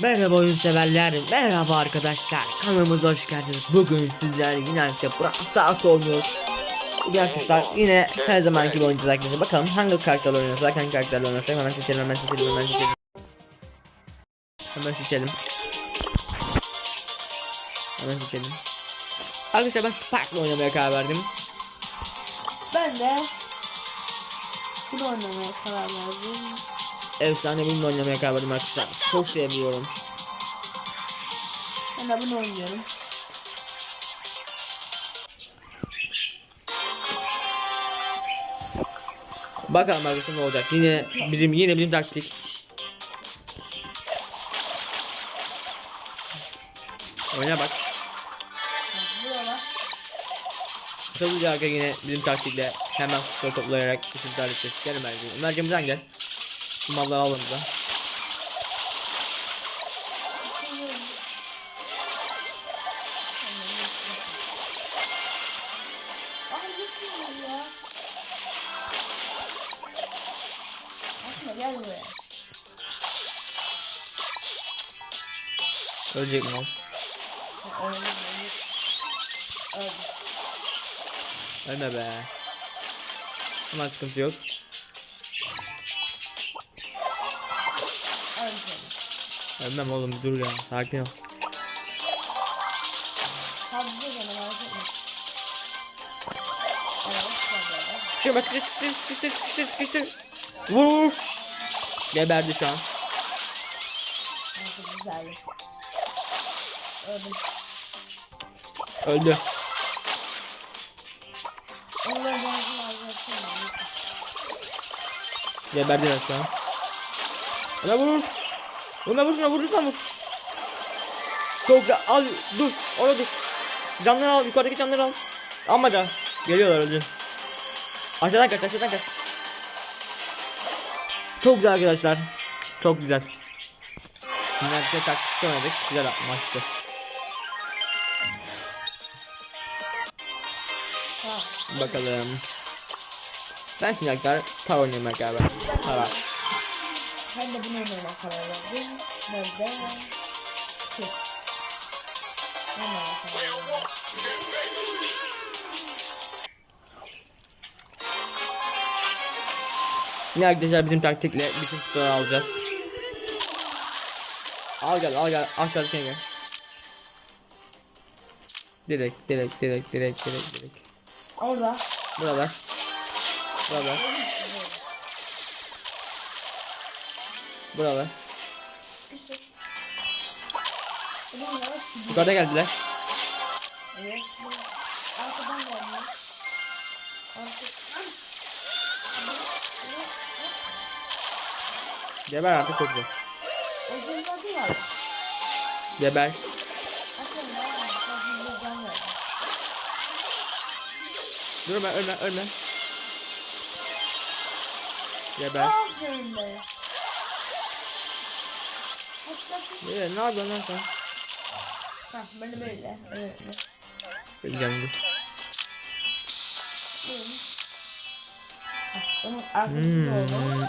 Merhaba oyun severler, merhaba arkadaşlar. Kanalımıza hoş geldiniz. Bugün sizler yine arkadaşlar Brawl Stars oynuyoruz. Arkadaşlar yine her zaman gibi oynayacağız arkadaşlar. Bakalım hangi karakterle oynuyorsak, hangi karakterle oynuyorsak hemen seçelim, hemen seçelim, hemen seçelim. Hemen seçelim. Hemen seçelim. Arkadaşlar ben Spark'la oynamaya karar verdim. Ben de bunu oynamaya karar verdim. Efsane benimle oynamaya karar verdim arkadaşlar. Çok seviyorum. Ben de bunu oynuyorum. Bakalım arkadaşlar ne olacak. Yine bizim yine bizim taktik. Oyna bak. Arka yine bizim taktikle hemen kutuları toplayarak kutuları edeceğiz. Gel Ömerciğim. Ömerciğim buradan gel. Gel buraya. Ölecek mi. Öyle. Ölme be. Ama sıkıntı yok. Ölmem oğlum dur ya. Sakin ol. Tabii. Çıkıyor bak sıkıştır sıkıştır sıkıştır sıkıştır. Vur vur. Geberdi şu an. Öldüm. Öldü. Geberdiler şu an. Ona vur. Ona vur şuna vur lütfen vur. Çok güzel. Al dur. Orada dur. Canları al. Yukarıdaki canları al. Ama da. Geliyorlar öldün. Aşağıdan kaç aşağıdan kaç. Çok güzel arkadaşlar. Çok güzel. Şimdi bir taktik oynadık. Güzel maçtı. Bakalım. Ben şimdi arkadaşlar tar oynayayım beraber. Tara. Ben de bunu oynamaya karar verdim. Ben de... Şey. Oynamaya karar verdim. Yine arkadaşlar bizim taktikle bütün kutuları alacağız. Al gel al gel aşağıdakine gel. Direkt direkt direkt direkt direkt direkt. Orada. Buralar. Buralar. Buralar. Yukarıda geldiler. Evet. Arkadan geldi. Arka... Geber artık var. Geber. Ben. Dur ölme ölme. Geber. Aferin be. Hatta Ee, ne yapıyorsun lan sen? Hah böyle böyle. Evet. Böyle. Hah, Onun arkası da oldu.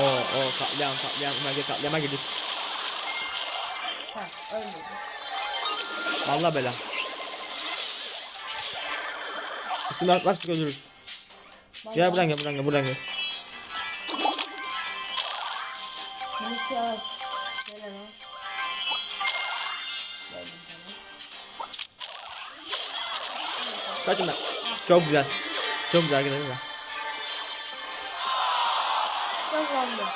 Oo oo katliam katliam merkez katliama girdik. Hah öyle. Vallahi bela. Üstüne atlarsak ölürüz. Gel buradan gel buradan gel buradan gel. Minik yavaş. Gel hemen. Kaçın lan. Çok güzel. Çok güzel arkadaşlar. Kazandım.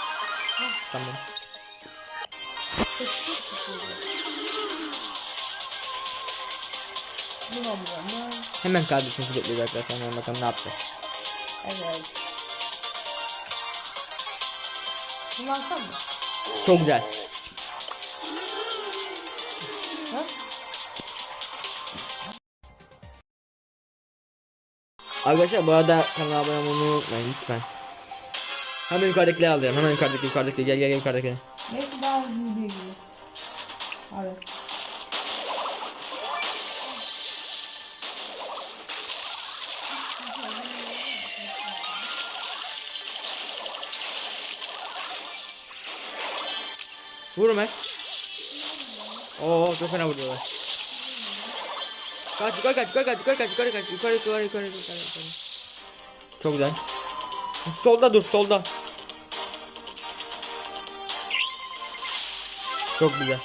Tamam. Hemen kardeşimizi bekliyoruz arkadaşlar. Bakalım ne yapacak. Evet. Bunu alsam mı? Çok güzel. Arkadaşlar bu arada kanala abone olmayı unutmayın lütfen. Hemen yukarıdakileri alıyorum. Hemen yukarıdaki yukarıdaki gel gel gel yukarıdaki. Belki daha hızlı bir. Evet. Vur Ömer. Oo çok fena vuruyorlar. Kaç yukarı kaç yukarı kaç yukarı kaç yukarı kaç yukarı yukarı yukarı yukarı yukarı. Çok güzel. Solda dur solda. Çok güzel.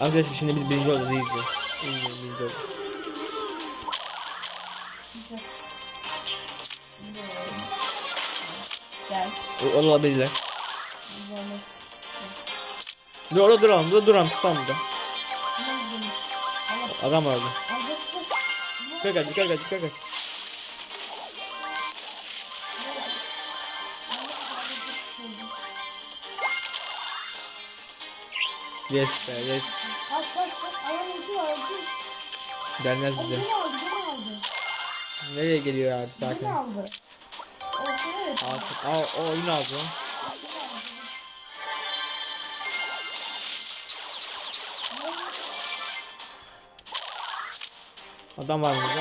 Arkadaşlar şimdi biz birinci. İyi izleyin, birinci olacağız. Gel. O- Olabilirler. Dur orada duralım. Dur duralım. Tutalım da. Şuna gidelim. Allah. Adam vardı. Yukarı kaç yukarı kaç yukarı kaç. Yes be yes. Kaç kaç kaç. Ayağım ucu var. Ay, bize. Nereye geliyor abi sakin. Beni aldı. Alsın. Aa o oyun lan. Adam var burada.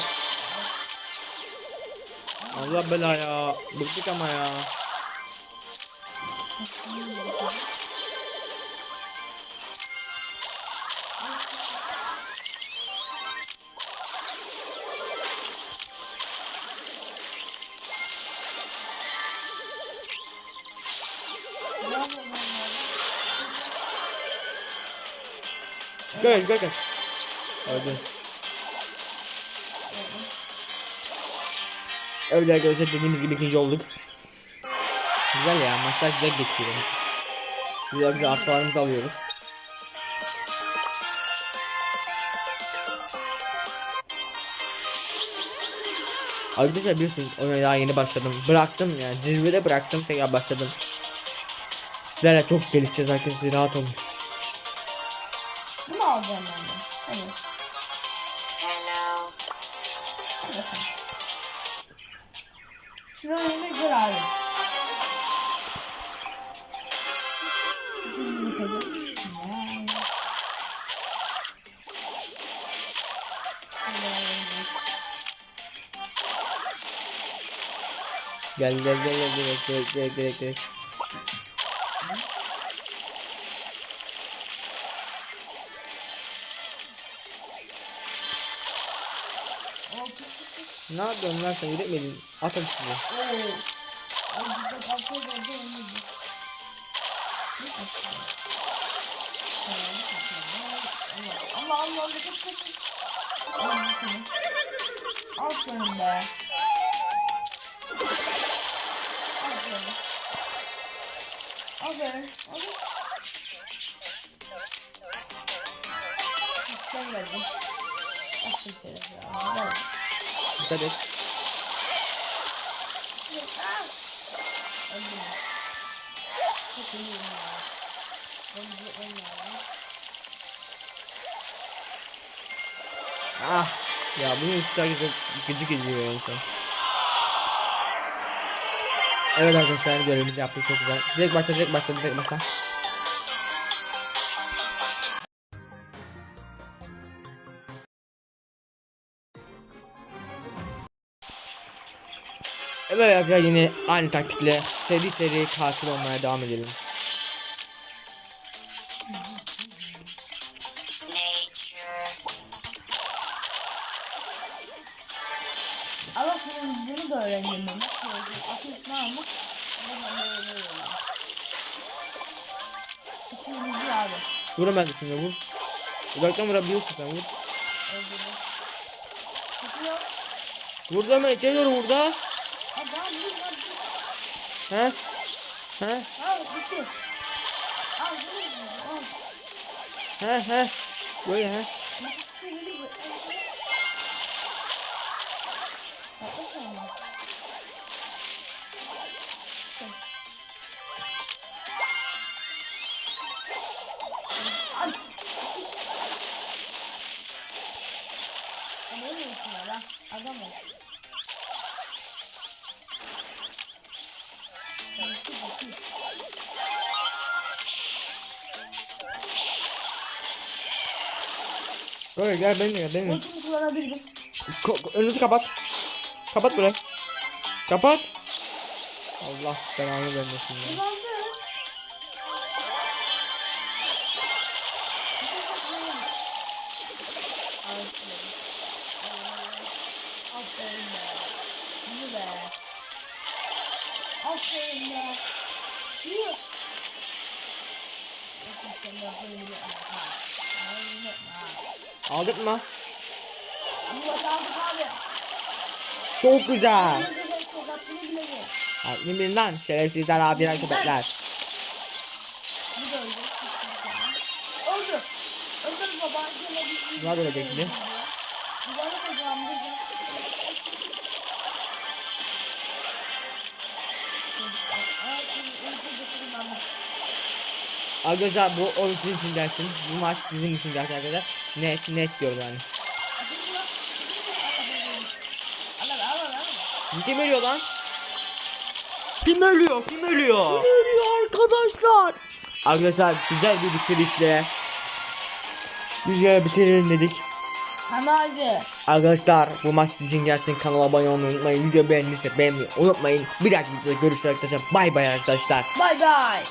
Allah bela ya. Bıktık ama ya. Yukarı yukarı kaç. Öldü. Evet arkadaşlar dediğimiz gibi ikinci olduk. Güzel ya maçlar güzel geçiyor. Güzel güzel atlarımızı alıyoruz. Arkadaşlar biliyorsunuz oyuna daha yeni başladım. Bıraktım yani zirvede bıraktım tekrar başladım. Sizlerle çok gelişeceğiz arkadaşlar rahat olun. Bunu alacağım ben de. Evet. Hello. Hadi bakalım. Şuradan önüne gör abi. Şimdi yıkacağız. Vay. Gel gel gel gel direkt direkt direkt direkt Ne yapıyorsun lan sen üretmedin. Atın sizi. Allah Allah Allah kaç kaç. Al bakalım. Al şunu be. Aferin. Aferin. Aferin. Sen geldin. Aferin şeref ya. Gel. Dikkat et. Ah! Ya. Bunun sadece gıcık ediyor insan. Evet arkadaşlar görevimizi yaptık çok güzel. Direkt başla direkt başla direkt başla. Evet arkadaşlar yine aynı taktikle seri seri katil olmaya devam edelim. Ama bunu, da öğrendim ben. Ateş var mı? Abi. Vurun ben de şimdi vur. Uzaktan vurabiliyorsun sen vur. Öldürdüm. Tutuyor. Vur da içeri doğru vur da. Aa daha bir var. He? Böyle gel benimle gel benimle. Ultimi kullanabilirim. Ko- ko- önünüzü kapat. Kapat burayı. Kapat. Allah belanı vermesin ya. Kazandı. Aferin be. Yürü be. Aferin be. Yürü. Sen de böyle yapma. Ha. Böyle yapma. Aldık mı? Murat aldık abi. Çok güzel. Aklını bilin lan şerefsizler abiler köpekler. Öldü. Öldü. Baba. Bir Bunlar ben de. Arkadaşlar bu oyun sizin için gelsin. Bu maç sizin için gelsin arkadaşlar. Net net diyorum yani. Kim ölüyor lan? Kim ölüyor? Kim ölüyor? Ölüyor arkadaşlar. Arkadaşlar güzel bir bitirişle Güzel bitirelim dedik. Hadi. Arkadaşlar bu maç için gelsin. Kanala abone olmayı unutmayın. Video beğendiyse beğenmeyi unutmayın. Bir dahaki videoda görüşürüz arkadaşlar. Bay bay arkadaşlar. Bay bay.